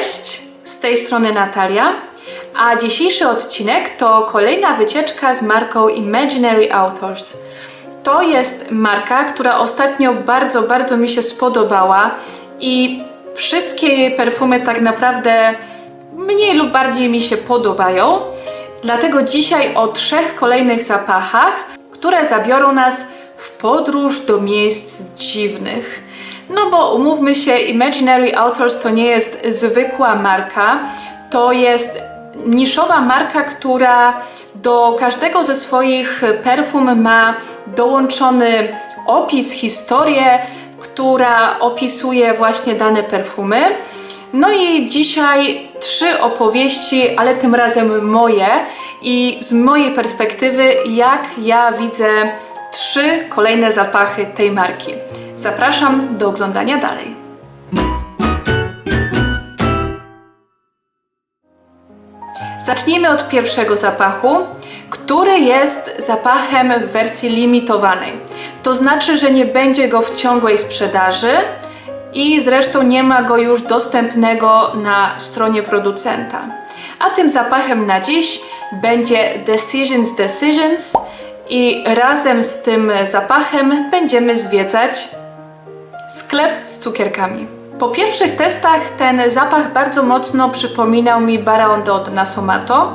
Cześć, z tej strony Natalia, a dzisiejszy odcinek to kolejna wycieczka z marką Imaginary Authors. To jest marka, która ostatnio bardzo, bardzo mi się spodobała i wszystkie jej perfumy tak naprawdę mniej lub bardziej mi się podobają. Dlatego dzisiaj o trzech kolejnych zapachach, które zabiorą nas w podróż do miejsc dziwnych. No bo umówmy się, Imaginary Authors to nie jest zwykła marka, to jest niszowa marka, która do każdego ze swoich perfum ma dołączony opis, historię, która opisuje właśnie dane perfumy. No i dzisiaj trzy opowieści, ale tym razem moje i z mojej perspektywy, jak ja widzę trzy kolejne zapachy tej marki. Zapraszam do oglądania dalej. Zacznijmy od pierwszego zapachu, który jest zapachem w wersji limitowanej. To znaczy, że nie będzie go w ciągłej sprzedaży i zresztą nie ma go już dostępnego na stronie producenta. A tym zapachem na dziś będzie Decisions Decisions i razem z tym zapachem będziemy zwiedzać sklep z cukierkami. Po pierwszych testach ten zapach bardzo mocno przypominał mi Baraonde od Nasomato,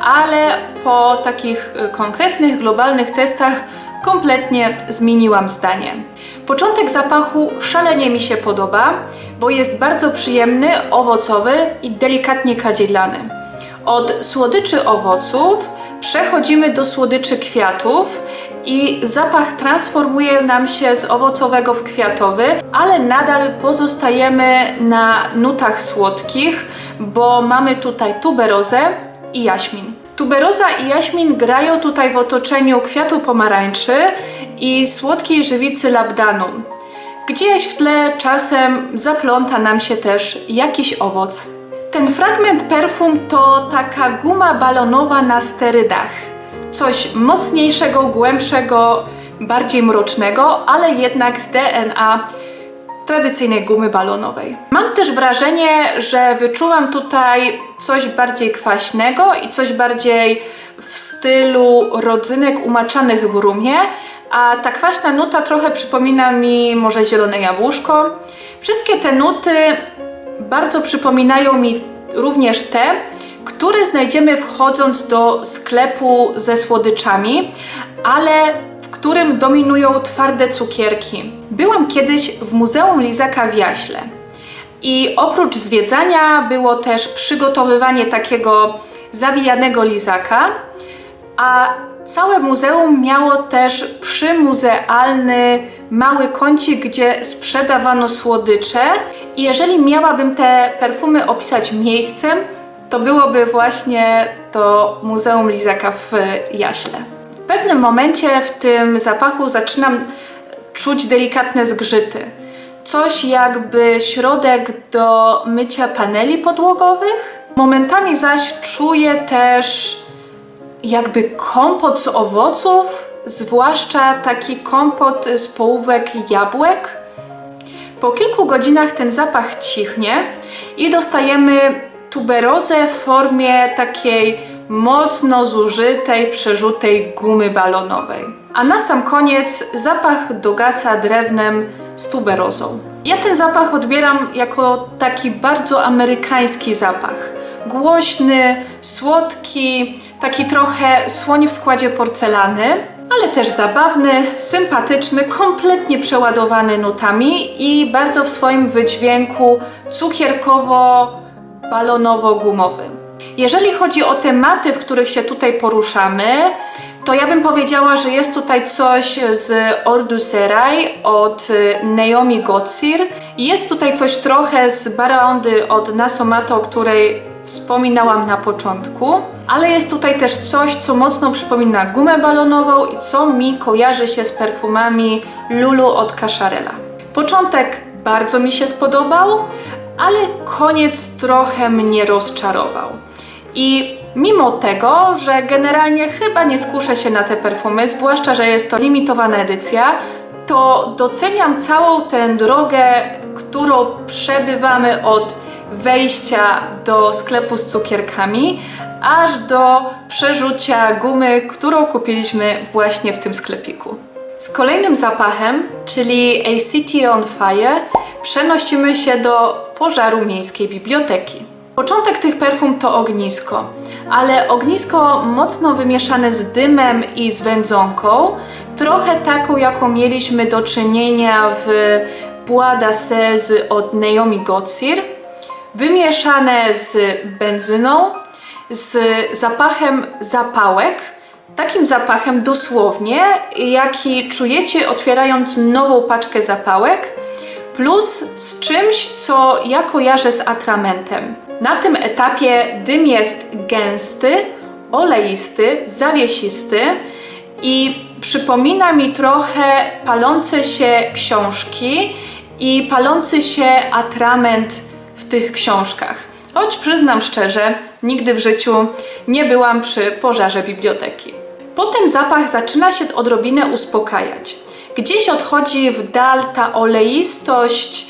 ale po takich y, konkretnych, globalnych testach kompletnie zmieniłam zdanie. Początek zapachu szalenie mi się podoba, bo jest bardzo przyjemny, owocowy i delikatnie kadzielany. Od słodyczy owoców przechodzimy do słodyczy kwiatów i zapach transformuje nam się z owocowego w kwiatowy, ale nadal pozostajemy na nutach słodkich, bo mamy tutaj tuberozę i jaśmin. Tuberoza i jaśmin grają tutaj w otoczeniu kwiatu pomarańczy i słodkiej żywicy labdanum. Gdzieś w tle czasem zapląta nam się też jakiś owoc. Ten fragment perfum to taka guma balonowa na sterydach. Coś mocniejszego, głębszego, bardziej mrocznego, ale jednak z DNA tradycyjnej gumy balonowej. Mam też wrażenie, że wyczuwam tutaj coś bardziej kwaśnego i coś bardziej w stylu rodzynek umaczanych w rumie, a ta kwaśna nuta trochę przypomina mi może zielone jabłuszko. Wszystkie te nuty bardzo przypominają mi również te, które znajdziemy wchodząc do sklepu ze słodyczami, ale w którym dominują twarde cukierki. Byłam kiedyś w Muzeum Lizaka w Jaśle i oprócz zwiedzania było też przygotowywanie takiego zawijanego lizaka, a całe muzeum miało też przymuzealny mały kącik, gdzie sprzedawano słodycze i jeżeli miałabym te perfumy opisać miejscem, to byłoby właśnie to Muzeum Lizaka w Jaśle. W pewnym momencie w tym zapachu zaczynam czuć delikatne zgrzyty. Coś jakby środek do mycia paneli podłogowych. Momentami zaś czuję też jakby kompot z owoców, zwłaszcza taki kompot z połówek jabłek. Po kilku godzinach ten zapach cichnie i dostajemy tuberozę w formie takiej mocno zużytej, przerzutej gumy balonowej. A na sam koniec zapach dogasa drewnem z tuberozą. Ja ten zapach odbieram jako taki bardzo amerykański zapach. Głośny, słodki, taki trochę słoni w składzie porcelany, ale też zabawny, sympatyczny, kompletnie przeładowany nutami i bardzo w swoim wydźwięku cukierkowo balonowo-gumowym. Jeżeli chodzi o tematy, w których się tutaj poruszamy, to ja bym powiedziała, że jest tutaj coś z Ordu Serai od Naomi Gotsir. Jest tutaj coś trochę z Baraondy od Nasomato, o której wspominałam na początku, ale jest tutaj też coś, co mocno przypomina gumę balonową i co mi kojarzy się z perfumami Lulu od Cacharella. Początek bardzo mi się spodobał, ale koniec trochę mnie rozczarował. I mimo tego, że generalnie chyba nie skuszę się na te perfumy, zwłaszcza, że jest to limitowana edycja, to doceniam całą tę drogę, którą przebywamy od wejścia do sklepu z cukierkami, aż do przerzucia gumy, którą kupiliśmy właśnie w tym sklepiku. Z kolejnym zapachem, czyli A City on Fire, przenosimy się do pożaru miejskiej biblioteki. Początek tych perfum to ognisko, ale ognisko mocno wymieszane z dymem i z wędzonką, trochę taką, jaką mieliśmy do czynienia w Bois d'Assez od Naomi Gotsir, wymieszane z benzyną, z zapachem zapałek, takim zapachem dosłownie, jaki czujecie otwierając nową paczkę zapałek, plus z czymś, co ja kojarzę z atramentem. Na tym etapie dym jest gęsty, oleisty, zawiesisty i przypomina mi trochę palące się książki i palący się atrament w tych książkach. Choć przyznam szczerze, nigdy w życiu nie byłam przy pożarze biblioteki. Potem zapach zaczyna się odrobinę uspokajać. Gdzieś odchodzi w dal ta oleistość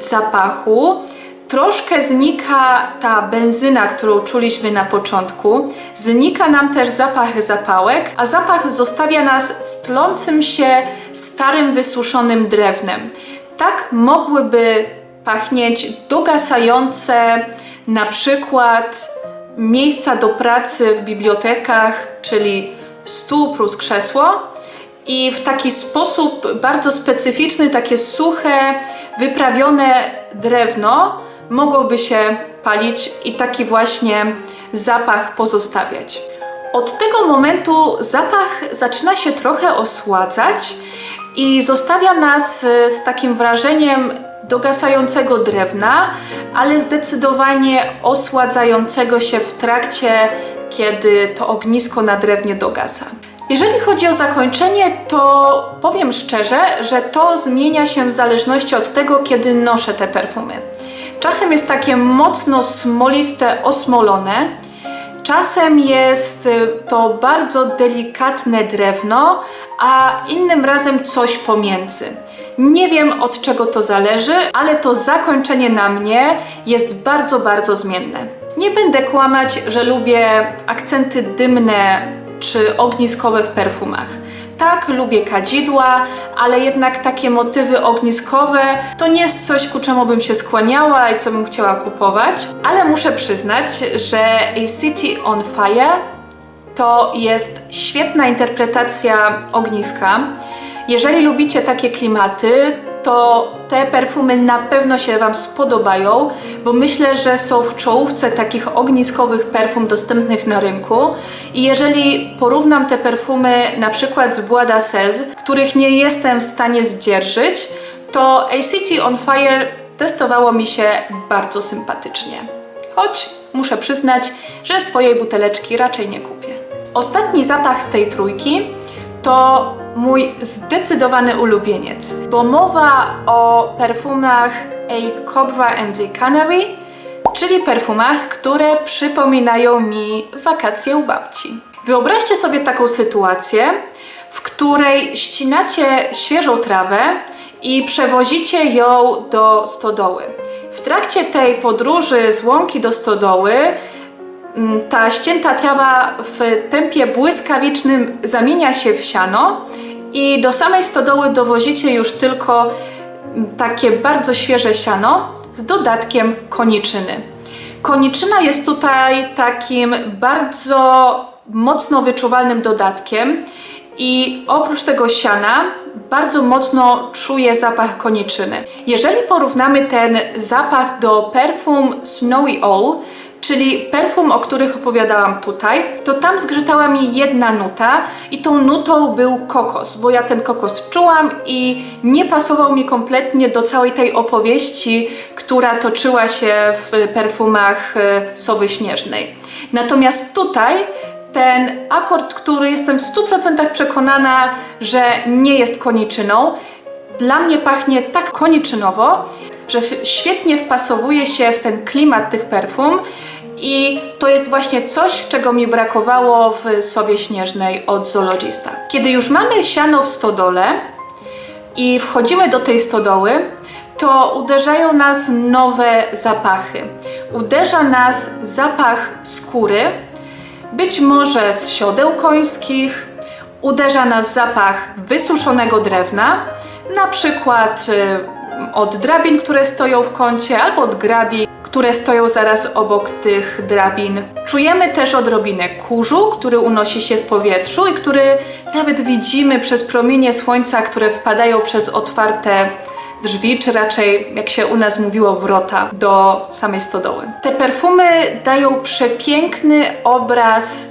zapachu, troszkę znika ta benzyna, którą czuliśmy na początku, znika nam też zapach zapałek, a zapach zostawia nas z tlącym się starym, wysuszonym drewnem. Tak mogłyby pachnieć dogasające na przykład miejsca do pracy w bibliotekach, czyli stół plus krzesło. I w taki sposób bardzo specyficzny, takie suche, wyprawione drewno mogłoby się palić i taki właśnie zapach pozostawiać. Od tego momentu zapach zaczyna się trochę osładzać i zostawia nas z takim wrażeniem dogasającego drewna, ale zdecydowanie osładzającego się w trakcie, kiedy to ognisko na drewnie dogasa. Jeżeli chodzi o zakończenie, to powiem szczerze, że to zmienia się w zależności od tego, kiedy noszę te perfumy. Czasem jest takie mocno smoliste, osmolone, czasem jest y, to bardzo delikatne drewno, a innym razem coś pomiędzy. Nie wiem od czego to zależy, ale to zakończenie na mnie jest bardzo, bardzo zmienne. Nie będę kłamać, że lubię akcenty dymne czy ogniskowe w perfumach. Tak, lubię kadzidła, ale jednak takie motywy ogniskowe to nie jest coś, ku czemu bym się skłaniała i co bym chciała kupować. Ale muszę przyznać, że A City on Fire to jest świetna interpretacja ogniska. Jeżeli lubicie takie klimaty, to te perfumy na pewno się Wam spodobają, bo myślę, że są w czołówce takich ogniskowych perfum dostępnych na rynku. I jeżeli porównam te perfumy na przykład z Bois d'Assez, których nie jestem w stanie zdzierżyć, to A City on Fire testowało mi się bardzo sympatycznie. Choć muszę przyznać, że swojej buteleczki raczej nie kupię. Ostatni zapach z tej trójki to mój zdecydowany ulubieniec, bo mowa o perfumach A Cobra and a Canary, czyli perfumach, które przypominają mi wakacje u babci. Wyobraźcie sobie taką sytuację, w której ścinacie świeżą trawę i przewozicie ją do stodoły. W trakcie tej podróży z łąki do stodoły mm, ta ścięta trawa w tempie błyskawicznym zamienia się w siano i do samej stodoły dowozicie już tylko takie bardzo świeże siano z dodatkiem koniczyny. Koniczyna jest tutaj takim bardzo mocno wyczuwalnym dodatkiem i oprócz tego siana bardzo mocno czuję zapach koniczyny. Jeżeli porównamy ten zapach do perfum Snowy Owl, czyli perfum, o których opowiadałam tutaj, to tam zgrzytała mi jedna nuta i tą nutą był kokos, bo ja ten kokos czułam i nie pasował mi kompletnie do całej tej opowieści, która toczyła się w perfumach e, Sowy Śnieżnej. Natomiast tutaj ten akord, który jestem w 100% przekonana, że nie jest koniczyną, dla mnie pachnie tak koniczynowo, że świetnie wpasowuje się w ten klimat tych perfum i to jest właśnie coś, czego mi brakowało w Sowie Śnieżnej od Zoologista. Kiedy już mamy siano w stodole i wchodzimy do tej stodoły, to uderzają nas nowe zapachy. Uderza nas zapach skóry, być może z siodeł końskich, uderza nas zapach wysuszonego drewna, na przykład y, od drabin, które stoją w kącie, albo od grabi, które stoją zaraz obok tych drabin. Czujemy też odrobinę kurzu, który unosi się w powietrzu i który nawet widzimy przez promienie słońca, które wpadają przez otwarte drzwi, czy raczej, jak się u nas mówiło, wrota do samej stodoły. Te perfumy dają przepiękny obraz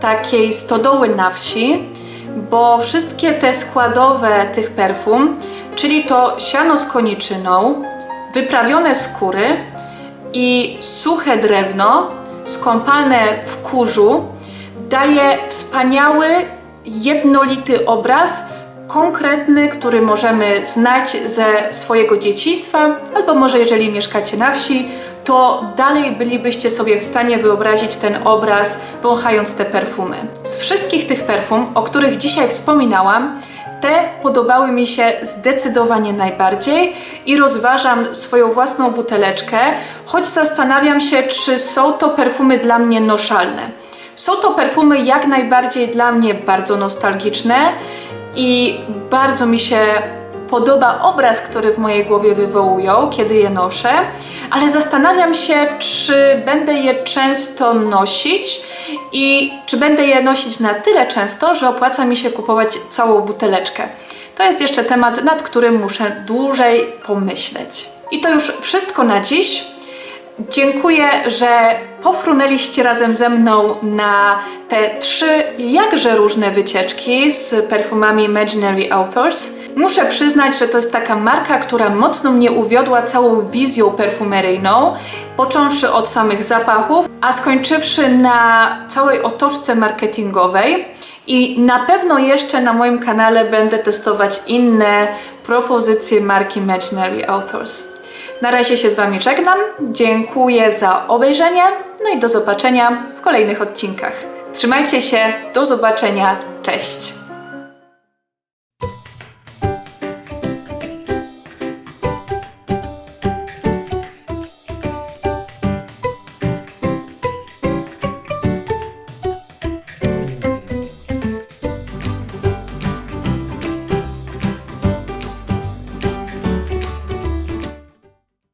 takiej stodoły na wsi, bo wszystkie te składowe tych perfum, czyli to siano z koniczyną, wyprawione skóry i suche drewno skąpane w kurzu, daje wspaniały, jednolity obraz, konkretny, który możemy znać ze swojego dzieciństwa, albo może jeżeli mieszkacie na wsi, to dalej bylibyście sobie w stanie wyobrazić ten obraz, wąchając te perfumy. Z wszystkich tych perfum, o których dzisiaj wspominałam, te podobały mi się zdecydowanie najbardziej i rozważam swoją własną buteleczkę, choć zastanawiam się, czy są to perfumy dla mnie noszalne. Są to perfumy jak najbardziej dla mnie bardzo nostalgiczne i bardzo mi się podoba obraz, który w mojej głowie wywołują, kiedy je noszę, ale zastanawiam się, czy będę je często nosić i czy będę je nosić na tyle często, że opłaca mi się kupować całą buteleczkę. To jest jeszcze temat, nad którym muszę dłużej pomyśleć. I to już wszystko na dziś. Dziękuję, że pofrunęliście razem ze mną na te trzy jakże różne wycieczki z perfumami Imaginary Authors. Muszę przyznać, że to jest taka marka, która mocno mnie uwiodła całą wizją perfumeryjną, począwszy od samych zapachów, a skończywszy na całej otoczce marketingowej. I na pewno jeszcze na moim kanale będę testować inne propozycje marki Imaginary Authors. Na razie się z Wami żegnam. Dziękuję za obejrzenie. No i do zobaczenia w kolejnych odcinkach. Trzymajcie się, do zobaczenia. Cześć!